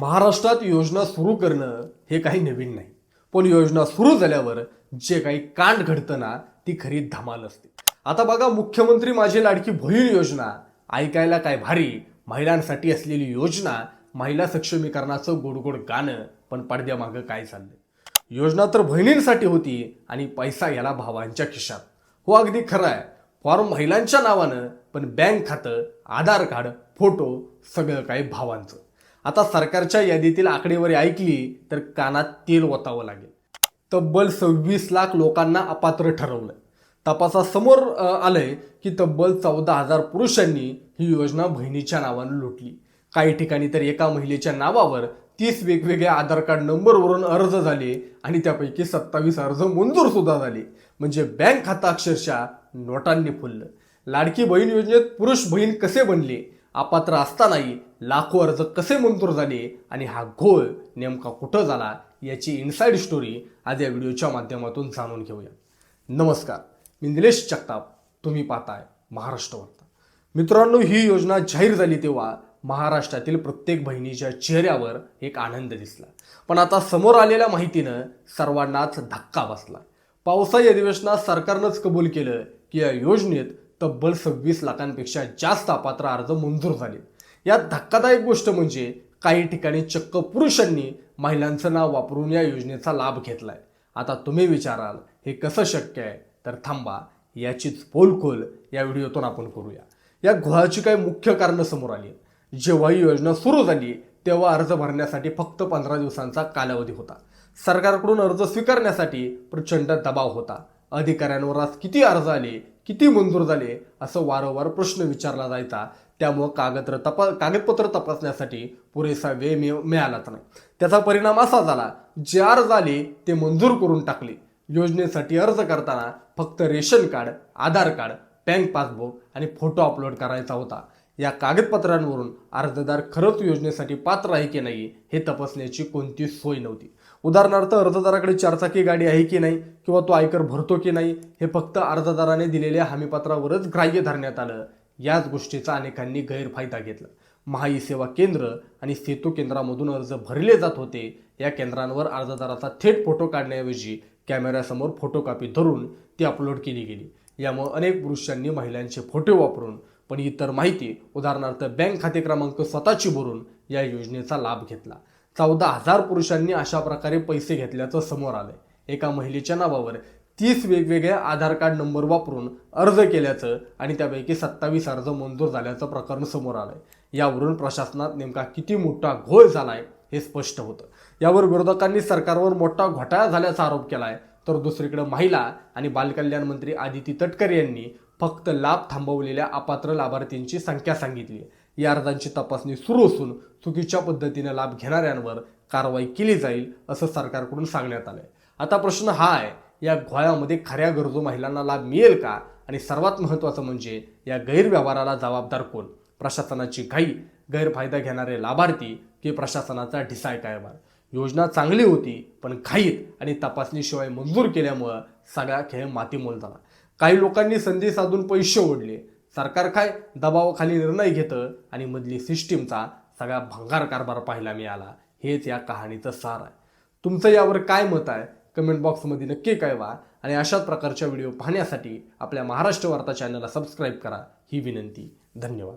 महाराष्ट्रात योजना सुरू करणं हे काही नवीन नाही. पण योजना सुरू झाल्यावर जे काही कांड घडतं ना ती खरी धमाल असते. आता बघा मुख्यमंत्री माझी लाडकी बहीण योजना ऐकायला काय भारी. महिलांसाठी असलेली योजना महिला सक्षमीकरणाचं गोडगोड गाणं पण पडद्यामागं काय चाललंय? योजना तर बहिणींसाठी होती आणि पैसा याला भावांच्या खिशात. हो अगदी खरं आहे. फॉर्म महिलांच्या नावानं पण बँक खातं आधार कार्ड फोटो सगळं काही भावांचं. आता सरकारच्या यादीतील आकडेवारी ऐकली तर कानात तेल ओतावं लागेल. तब्बल सव्वीस लाख लोकांना अपात्र ठरवलं तपासासमोर आलंय की तब्बल चौदा हजार पुरुषांनी ही योजना बहिणीच्या नावानं लुटली. काही ठिकाणी तर एका महिलेच्या नावावर तीस वेगवेगळ्या आधार कार्ड नंबरवरून अर्ज झाले आणि त्यापैकी सत्तावीस अर्ज मंजूर सुद्धा झाले. म्हणजे बँक खाता अक्षरशः नोटांनी फुललं. लाडकी बहीण योजनेत पुरुष बहीण कसे बनले? अपात्र असतानाही लाखो अर्ज कसे मंजूर झाले आणि हा घोळ नेमका कुठं झाला याची इनसाइड स्टोरी आज या व्हिडिओच्या माध्यमातून जाणून घेऊया. नमस्कार मी निलेश जगताप. तुम्ही पाहताय महाराष्ट्र वार्ता. मित्रांनो ही योजना जाहीर झाली तेव्हा महाराष्ट्रातील प्रत्येक बहिणीच्या चेहऱ्यावर एक आनंद दिसला. पण आता समोर आलेल्या माहितीनं सर्वांनाच धक्का बसला. पावसाळी अधिवेशनात सरकारनंच कबूल केलं की या योजनेत तब्बल सव्वीस लाखांपेक्षा जास्त अपात्र अर्ज मंजूर झाले. यात धक्कादायक गोष्ट म्हणजे काही ठिकाणी चक्क पुरुषांनी महिलांचं नाव वापरून या योजनेचा लाभ घेतलाय. आता तुम्ही विचाराल हे कसं शक्य आहे? तर थांबा याचीच पोलखोल या व्हिडिओतून आपण करूया. या घोळाची काही मुख्य कारणं समोर आली जेव्हा ही योजना सुरू झाली तेव्हा अर्ज भरण्यासाठी फक्त पंधरा दिवसांचा कालावधी होता. सरकारकडून अर्ज स्वीकारण्यासाठी प्रचंड दबाव होता. अधिकाऱ्यांवर आज किती अर्ज आले किती मंजूर झाले असं वारंवार प्रश्न विचारला जायचा. त्यामुळं कागदर तपा कागदपत्र तपासण्यासाठी पुरेसा वेळ मिळ मिळालाच नाही. त्याचा परिणाम असा झाला जे अर्ज आले ते मंजूर करून टाकले. योजनेसाठी अर्ज करताना फक्त ration card Aadhaar card bank passbook आणि फोटो अपलोड करायचा होता. या कागदपत्रांवरून अर्जदार खरंच योजनेसाठी पात्र आहे की नाही हे तपासण्याची कोणतीच सोय नव्हती. उदाहरणार्थ अर्जदाराकडे चारचाकी गाडी आहे की नाही किंवा तो आयकर भरतो की नाही हे फक्त अर्जदाराने दिलेल्या हमीपत्रावरच ग्राह्य धरण्यात आलं. याच गोष्टीचा अनेकांनी गैरफायदा घेतला. महाई सेवा केंद्र आणि सेतू केंद्रामधून अर्ज भरले जात होते. या केंद्रांवर अर्जदाराचा थेट फोटो काढण्याऐवजी कॅमेऱ्यासमोर फोटोकॉपी धरून ती अपलोड केली गेली. यामुळे अनेक पुरुषांनी महिलांचे फोटो वापरून पण इतर माहिती उदाहरणार्थ बँक खाते क्रमांक स्वतःची भरून या योजनेचा लाभ घेतला. चौदा हजार पुरुषांनी अशा प्रकारे पैसे घेतल्याचं समोर आलंय. एका महिलेच्या नावावर तीस वेगवेगळ्या आधार कार्ड नंबर वापरून अर्ज केल्याचं आणि त्यापैकी सत्तावीस अर्ज मंजूर झाल्याचं प्रकरण समोर आलंय. यावरून प्रशासनात नेमका किती मोठा घोळ झालाय हे स्पष्ट होतं. यावर विरोधकांनी सरकारवर मोठा घोटाळा झाल्याचा आरोप केलाय. तर दुसरीकडे महिला आणि बालकल्याण मंत्री आदिती तटकरे यांनी फक्त लाभ थांबवलेल्या अपात्र लाभार्थींची संख्या सांगितली या अर्जांची तपासणी सुरू असून चुकीच्या पद्धतीने लाभ घेणाऱ्यांवर कारवाई केली जाईल असं सरकारकडून सांगण्यात आलंय. आता प्रश्न हा आहे या घोळ्यामध्ये खऱ्या गरजू महिलांना लाभ मिळेल का? आणि सर्वात महत्त्वाचं म्हणजे या गैरव्यवहाराला जबाबदार कोण? प्रशासनाची घाई गैरफायदा घेणारे लाभार्थी की प्रशासनाचा ढिसाय कारभार योजना चांगली होती पण घाईत आणि तपासणीशिवाय मंजूर केल्यामुळं सगळा खेळ मातीमोल झाला. काही लोकांनी संधी साधून पैसे ओढले सरकार काय दबावाखाली निर्णय घेतं आणि मधली सिस्टीमचा सगळा भंगार कारभार पाहायला मिळाला हेच या कहाणीचं सार आहे. तुमचं यावर काय मत आहे? कमेंट बॉक्समध्ये नक्की कळवा आणि अशाच प्रकारच्या व्हिडिओ पाहण्यासाठी आपल्या महाराष्ट्र वार्ता चॅनलला सबस्क्राईब करा. ही विनंती. धन्यवाद.